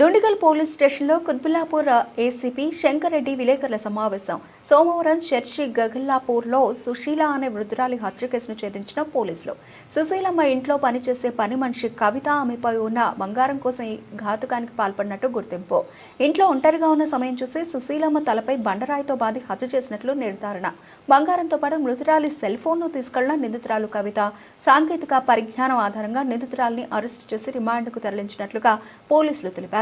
Dundigal police స్టేషన్లో Quthbullapur ACP Shankar Reddy విలేకరుల సమావేశం. సోమవారం చర్చి గగల్లాపూర్లో సుశీల అనే వృద్ధురాలి హత్య కేసును ఛేదించిన పోలీసులు. సుశీలమ్మ ఇంట్లో పనిచేసే పని మనిషి కవిత ఆమెపై ఉన్న బంగారం కోసం ఈ ఘాతుకానికి పాల్పడినట్టు గుర్తింపు. ఇంట్లో ఒంటరిగా ఉన్న సమయం చూసి సుశీలమ్మ తలపై బండరాయితో బాధి హత్య చేసినట్లు నిర్ధారణ. బంగారంతో పాటు మృతురాలి సెల్ ఫోన్ను తీసుకెళ్ళిన నిందితురాలు కవిత సాంకేతిక పరిజ్ఞానం ఆధారంగా నిందితురాలిని అరెస్టు చేసి రిమాండ్కు తరలించినట్లుగా పోలీసులు తెలిపారు.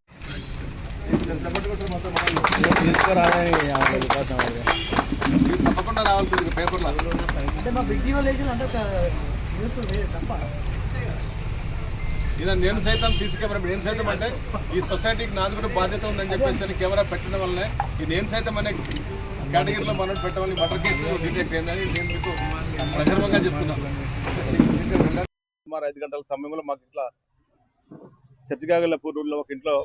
తప్పకుండా రావాలి పేపర్లో ఇలా నేను సైతం సీసీ కెమెరా నేను సైతం అంటే ఈ సొసైటీకి నాది కూడా బాధ్యత ఉందని చెప్పేసి కెమెరా పెట్టడం వల్లనే ఈ నేను సైతం అనే కేటగిరీలో మనం పెట్టడం మర్డర్ కేసు డిటెక్ట్ అయిందని నేను మీకు సగర్వంగా చెప్తున్నాను సుమారు ఐదు గంటల సమయంలో మాకు ఇట్లా చర్చిగాగల్లపూర్ ఊళ్ళో ఒక ఇంట్లో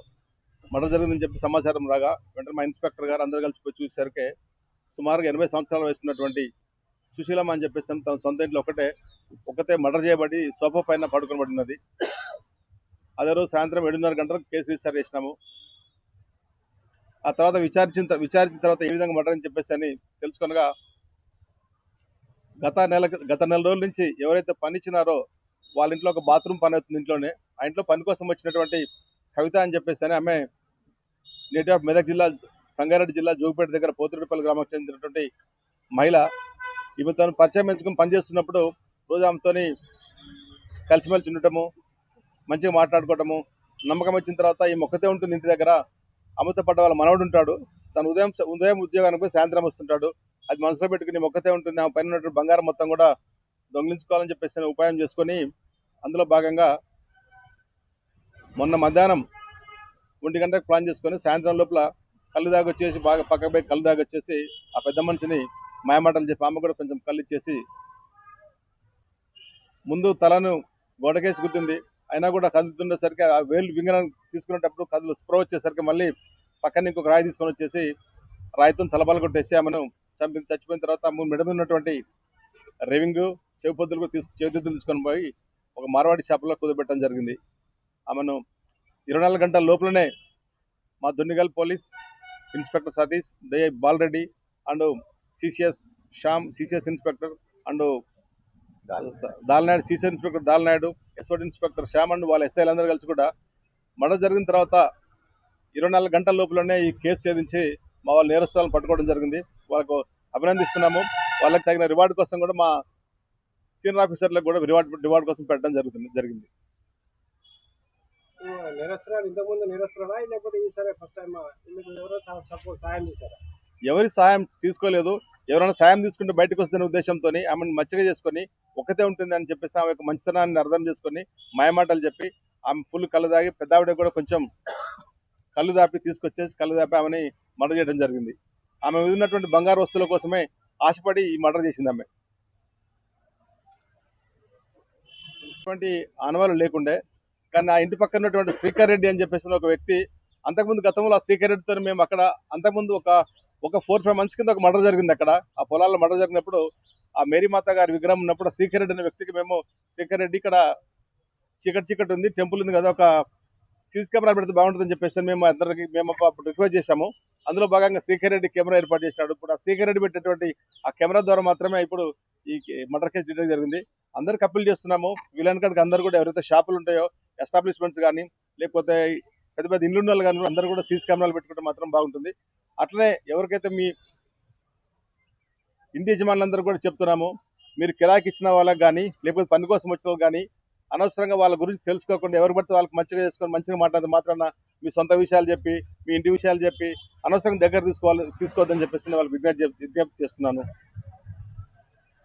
మర్డర్ జరిగిందని చెప్పి సమాచారం రాగా వెంటనే మా ఇన్స్పెక్టర్ గారు అందరూ కలిసి పోయి చూసేసరికి సుమారుగా ఎనభై సంవత్సరాలు వయసున్నటువంటి సుశీలమ్మ అని చెప్పేసి తన సొంత ఇంట్లో ఒకటే ఒకతే మర్డర్ చేయబడి సోఫా పైన పడుకుని పడినది అదే రోజు సాయంత్రం ఏడున్నర గంటలకు కేసు రిజిస్టర్ చేసినాము. ఆ తర్వాత విచారించిన విచారించిన తర్వాత ఏ విధంగా మర్డర్ అని చెప్పేసి అని తెలుసుకొనగా గత నెల గత నెల రోజుల నుంచి ఎవరైతే పనిచ్చినారో వాళ్ళ ఇంట్లో ఒక బాత్రూమ్ పని అవుతుంది ఇంట్లోనే ఆ ఇంట్లో పని కోసం వచ్చినటువంటి కవిత అని చెప్పేసి అని ఆమె నేటివ్ ఆఫ్ మెదక్ జిల్లా సంగారెడ్డి జిల్లా జోగిపేట దగ్గర పోతుడిపల్లి గ్రామానికి చెందినటువంటి మహిళ ఈమె తను పరిచయం పెంచుకుని పనిచేస్తున్నప్పుడు రోజు ఆమెతో కలిసిమెలిసి ఉండటము మంచిగా మాట్లాడుకోవటము నమ్మకం వచ్చిన తర్వాత ఈ మొక్కతే ఉంటుంది ఇంటి దగ్గర అమృత పడ్డ వాళ్ళ మనవడు ఉంటాడు. తను ఉదయం ఉదయం ఉద్యోగానికి పోయి సాయంత్రం వస్తుంటాడు. అది మనసులో పెట్టుకుని మొక్కతే ఉంటుంది ఆమె పైన ఉన్నటువంటి బంగారం మొత్తం కూడా దొంగిలించుకోవాలని చెప్పేసి ఉపాయం చేసుకొని అందులో భాగంగా మొన్న మధ్యాహ్నం ఒంటి గంటకు ప్లాన్ చేసుకొని సాయంత్రం లోపల కళ్ళు దాకా వచ్చేసి బాగా పక్కకు పోయి కళ్ళు దాకా వచ్చేసి ఆ పెద్ద మనిషిని మాయమాటలు చెప్పి ఆమె కూడా కొంచెం కళ్ళు ఇచ్చేసి ముందు తలను గోడకేసి గుద్దింది. అయినా కూడా కదులుతుండేసరికి ఆ వేలు వింగరం తీసుకునేటప్పుడు కదులు స్ప్రో వచ్చేసరికి మళ్ళీ పక్కన ఇంకొక రాయి తీసుకొని వచ్చేసి రాయితో తలబల కొట్టేసి ఆమెను చంపి చచ్చిపోయిన తర్వాత మూడు మెడ ఉన్నటువంటి రెవింగ్ చెవిపొద్దులు కూడా తీసు చెవిదిద్దులు తీసుకొని పోయి ఒక మార్వాడి షాపులో కుదబెట్టడం జరిగింది. ఆమెను ఇరవై నాలుగు గంటల లోపలనే మా Dundigal police inspector Satish day Balareddy and CCS Shyam CCS inspector and Dalnaidu CCS inspector Dalnaidu SOT inspector Shyam and వాళ్ళ ఎస్ఐలు అందరూ కలిసి కూడా మర్డర్ జరిగిన తర్వాత ఇరవై నాలుగు గంటల లోపలనే ఈ కేసు ఛేదించి మా వాళ్ళ నేరస్తులను పట్టుకోవడం జరిగింది. వాళ్ళకు అభినందిస్తున్నాము. వాళ్ళకి తగిన రివార్డు కోసం కూడా మా సీనియర్ ఆఫీసర్లకు కూడా రివార్డ్ రివార్డు కోసం పెట్టడం జరుగుతుంది జరిగింది. నేరస్తురాలు ఇంతకుముందు నిరస్త్రాలా లేకపోతే ఈసారి ఫస్ట్ టైం మీకు ఎవరో సపోర్ట్ సాయం చేశారా? ఎవరి సాయం తీసుకోలేదు. ఎవరైనా సాయం తీసుకుంటే బయటకు వస్తున్న ఉద్దేశంతో ఆమెను మచ్చిగా చేసుకొని ఒకతే ఉంటుంది అని చెప్పేసి ఆమె యొక్క మంచితనాన్ని అర్థం చేసుకొని మాయమాటలు చెప్పి ఆమె ఫుల్ కళ్ళు దాగి పెద్దావిడ కూడా కొంచెం కళ్ళు దాపి తీసుకొచ్చేసి కళ్ళు దాపి ఆమెని మర్డర్ చేయడం జరిగింది. ఆమె ఉన్నటువంటి బంగారు వస్తువుల కోసమే ఆశపడి ఈ మర్డర్ చేసింది ఆమె. ఇటువంటి ఆనవాళ్ళు లేకుండే కానీ ఆ ఇంటి పక్కన ఉన్నటువంటి శ్రీకర్ రెడ్డి అని చెప్పేసి ఒక వ్యక్తి అంతకుముందు గతంలో ఆ శ్రీకర్ రెడ్డితో మేము అక్కడ అంతకుముందు ఒక ఒక ఫోర్ ఫైవ్ మంత్స్ కింద ఒక మర్డర్ జరిగింది అక్కడ. ఆ పొలాల్లో మర్డర్ జరిగినప్పుడు ఆ మేరీమాత గారి విగ్రహం ఉన్నప్పుడు శ్రీకర్ రెడ్డి అనే వ్యక్తికి మేము శ్రీకర్ రెడ్డి ఇక్కడ చీకటి చీకటి ఉంది టెంపుల్ ఉంది కదా ఒక సీసీ కెమెరా పెడితే బాగుంటుందని చెప్పేసి మేము అందరికి మేము అప్పుడు రిక్వెస్ట్ చేశాము. అందులో భాగంగా శ్రీకర్ రెడ్డి కెమెరా ఏర్పాటు చేసినాడు. ఇప్పుడు ఆ శ్రీకర్ రెడ్డి పెట్టినటువంటి ఆ కెమెరా ద్వారా మాత్రమే ఇప్పుడు ఈ మర్డర్ కేసు డిటెక్ట్ జరిగింది. అందరికి అప్పీల్ చేస్తున్నాము. వీళ్ళని కనుక అందరు కూడా ఎవరైతే షాపులు ఉంటాయో ఎస్టాబ్లిష్మెంట్స్ కానీ లేకపోతే పెద్ద పెద్ద ఇల్లు ఉన్న వాళ్ళు కానీ అందరూ కూడా సీసీ కెమెరాలు పెట్టుకుంటే మాత్రం బాగుంటుంది. అట్లనే ఎవరికైతే మీ ఇంటి యజమానులందరూ కూడా చెప్తున్నాము మీరు కిరాకి ఇచ్చిన వాళ్ళకి కానీ లేకపోతే పని కోసం వచ్చిన వాళ్ళకి కానీ అనవసరంగా వాళ్ళ గురించి తెలుసుకోకుండా ఎవరు పడితే వాళ్ళకి మంచిగా చేసుకొని మంచిగా మాట్లాడితే మాత్రాన మీ సొంత విషయాలు చెప్పి మీ ఇంటి విషయాలు చెప్పి అనవసరంగా దగ్గర తీసుకోవాలి తీసుకోవద్దని చెప్పేసి వాళ్ళకి విజ్ఞప్తి విజ్ఞప్తి చేస్తున్నాను.